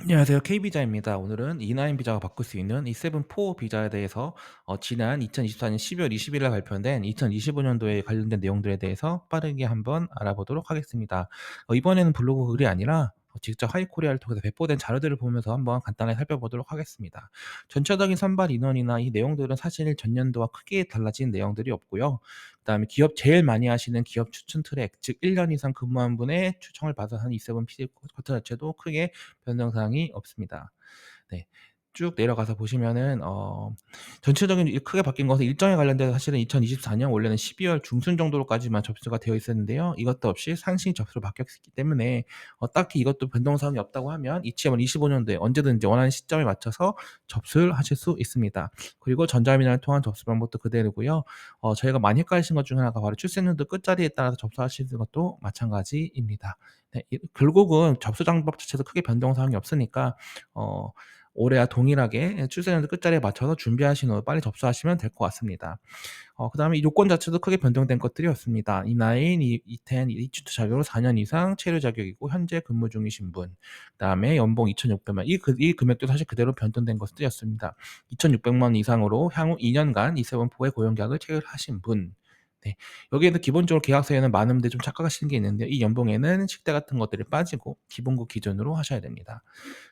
안녕하세요. K비자입니다. 오늘은 E9 비자가 바꿀 수 있는 E7-4 비자에 대해서 어, 지난 2024년 12월 20일에 발표된 2025년도에 관련된 내용들에 대해서 빠르게 한번 알아보도록 하겠습니다. 어, 이번에는 블로그 글이 아니라 어, 직접 하이코리아를 통해서 배포된 자료들을 보면서 한번 간단하게 살펴보도록 하겠습니다. 전체적인 선발 인원이나 이 내용들은 사실 전년도와 크게 달라진 내용들이 없고요. 그다음에 기업 제일 많이 하시는 기업 추천 트랙, 즉 1년 이상 근무한 분의 추천을 받아서 한 E7 PD 커트 자체도 크게 변경 사항이 없습니다. 네. 쭉 내려가서 보시면은 어 전체적인 이 크게 바뀐 것은 일정에 관련돼서 사실은 2024년 원래는 12월 중순 정도로까지만 접수가 되어 있었는데요. 이것도 없이 상시 접수로 바뀌었기 때문에 어 딱히 이것도 변동 사항이 없다고 하면 2025년도에 언제든지 원하는 시점에 맞춰서 접수를 하실 수 있습니다. 그리고 전자미나를 통한 접수 방법도 그대로고요. 어 저희가 많이 헷갈리신 것 중에 하나가 바로 출생연도 끝자리에 따라서 접수하시는 것도 마찬가지입니다. 네. 이 결국은 접수 방법 자체도 크게 변동 사항이 없으니까 어 올해와 동일하게 출생연도 끝자리에 맞춰서 준비하신 후 빨리 접수하시면 될 것 같습니다. 어 그 다음에 이 요건 자체도 크게 변동된 것들이 없습니다. E9, E E10, E2 자격으로 4년 이상 체류 자격이고 현재 근무 중이신 분. 그 다음에 연봉 2,600만 이 그 이 금액도 사실 그대로 변동된 것들이었습니다. 2,600만 이상으로 향후 2년간 E7-4의 고용 계약을 체결하신 분. 네. 여기에는 기본적으로 계약서에는 많은데 좀 착각하시는 게 있는데요. 이 연봉에는 식대 같은 것들이 빠지고 기본급 기준으로 하셔야 됩니다.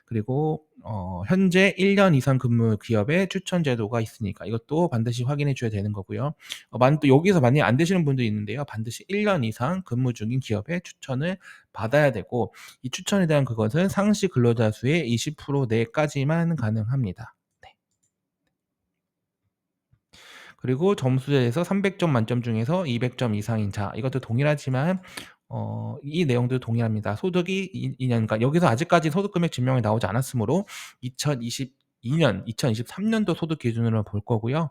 그리고 어 현재 1년 이상 근무 기업의 추천 제도가 있으니까 이것도 반드시 확인해 줘야 되는 거고요. 어 만 또 여기서 만약에 안 되시는 분도 있는데요. 반드시 1년 이상 근무 중인 기업의 추천을 받아야 되고 이 추천에 대한 그것은 상시 근로자 수의 20% 내까지만 가능합니다. 네. 그리고 점수에서 300점 만점 중에서 200점 이상인 자 이것도 동일하지만 어 이 내용도 동일합니다. 소득이 이2년 그러니까 여기서 아직까지 소득 금액 증명이 나오지 않았으므로 2022년, 2023년도 소득 기준으로 볼 거고요.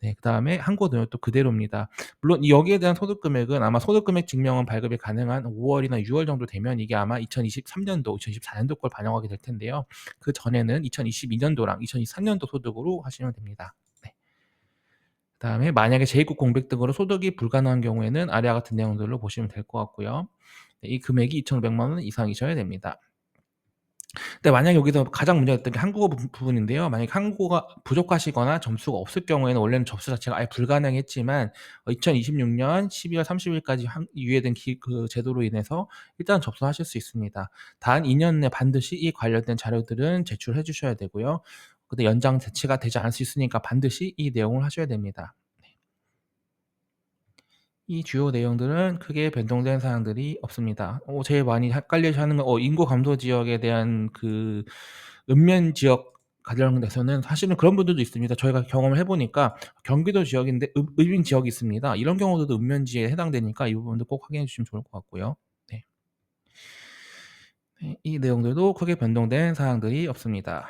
네 그다음에 한국 능력도 그대로입니다. 물론 여기에 대한 소득 금액은 아마 소득 금액 증명은 발급이 가능한 5 월이나 6월 정도 되면 이게 아마 2023년도, 2024년도 걸 반영하게 될 텐데요. 그 전에는 2022년도랑 2023년도 소득으로 하시면 됩니다. 네. 그다음에 만약에 제2국 공백 등으로 소득이 불가능한 경우에는 아래와 같은 내용들로 보시면 될 것 같고요. 네, 이 금액이 2,500만 원 이상이셔야 됩니다. 근데 만약에 여기서 가장 문제가 됐던 게 한국어 부 부분인데요. 만약에 한국어가 부족하시거나 점수가 없을 경우에는 원래는 접수 자체가 아예 불가능했지만 어 2026년 12월 30일까지 한 유예된 기 그 제도로 인해서 일단 접수하실 수 있습니다. 단 2년 내 반드시 이 관련된 자료들은 제출해 주셔야 되고요. 근데 연장 대체가 되지 않을 수 있으니까 반드시 이 내용을 하셔야 됩니다. 이 주요 내용들은 크게 변동된 사항들이 없습니다. 어 제일 많이 헷갈려서 하는 건 어 인구 감소 지역에 대한 그 읍면 지역 관련돼서는 사실은 그런 분들도 있습니다. 저희가 경험을 해 보니까 경기도 지역인데 읍 읍인 지역이 있습니다. 이런 경우들도 읍면지에 해당되니까 이 부분도 꼭 확인해 주시면 좋을 것 같고요. 네. 네이 내용들도 크게 변동된 사항들이 없습니다.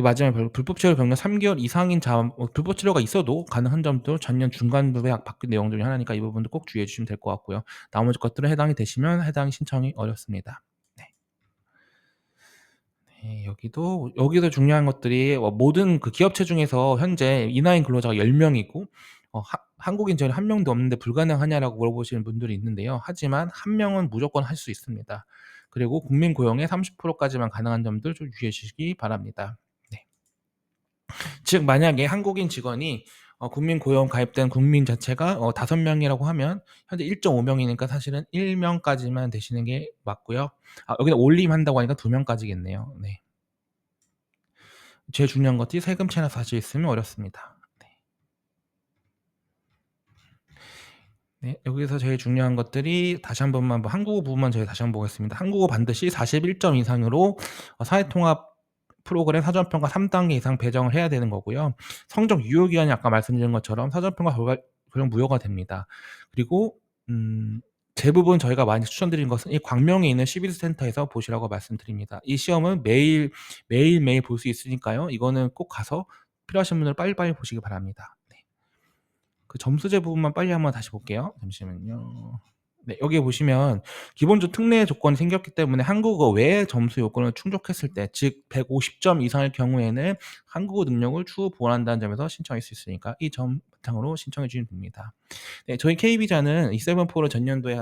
마지막에 불 불법 체류 경력 3 개월 이상인 자어 불법 체류가 있어도 가능한 점도 전년 중간부에 바뀐 내용 중에 하나니까 이 부분도 꼭 주의해 주시면 될 것 같고요. 나머지 것들은 해당이 되시면 해당 신청이 어렵습니다. 네. 네 여기도 여기서 중요한 것들이 어 모든 그 기업체 중에서 현재 인하인 근로자가 10 명이고 어 하 한국인 저희 1 명도 없는데 "불가능하냐?"라고 물어보시는 분들이 있는데요. 하지만 1 명은 무조건 할 수 있습니다. 그리고 국민 고용의 30% 까지만 가능한 점들 좀 유의해 주시기 바랍니다. 네. 즉 만약에 한국인 직원이 어 국민 고용 가입된 국민 자체가 어 5 명이라고 하면 현재 1.5 명이니까 사실은 1 명까지만 되시는 게 맞고요. 아 여기는 올림한다고 하니까 2 명까지겠네요. 네. 제일 중요한 것이 세금 체납 사실이 있으면 어렵습니다. 네. 네. 여기서 제일 중요한 것들이 다시 한 번만 뭐 한국어 부분만 저희 다시 한번 보겠습니다. 한국어 반드시 41점 이상으로 어 사회통합 프로그램 사전평가 3 단계 이상 배정을 해야 되는 거고요. 성적 유효 기간이 아까 말씀드린 것처럼 사전평가 결과 그냥 무효가 됩니다. 그리고 음 대부분 저희가 많이 추천드리는 것은 이 광명에 있는 시비스 센터에서 보시라고 말씀드립니다. 이 시험은 매일 매일매일 볼 수 있으니까요. 이거는 꼭 가서 필요하신 분들은 빨리빨리 보시기 바랍니다. 네. 그 점수제 부분만 빨리 한번 다시 볼게요. 잠시만요. 네 여기 보시면 기본적 특례 조건이 생겼기 때문에 한국어 외의 점수 요건을 충족했을 때 즉 150점 이상일 경우에는 한국어 능력을 추후 보완한다는 점에서 신청할 수 있으니까 이 점 바탕으로 신청해 주시면 됩니다. 네 저희 K비자는 이 세븐4를 전년도에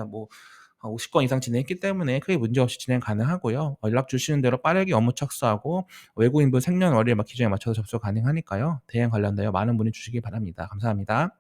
뭐어50건 이상 진행했기 때문에 크게 문제 없이 진행 가능하고요. 연락 주시는 대로 빠르게 업무 착수하고 외국인분 생년월일 막 기준에 맞춰서 접수 가능하니까요. 대행 관련되어 많은 문의 주시기 바랍니다. 감사합니다.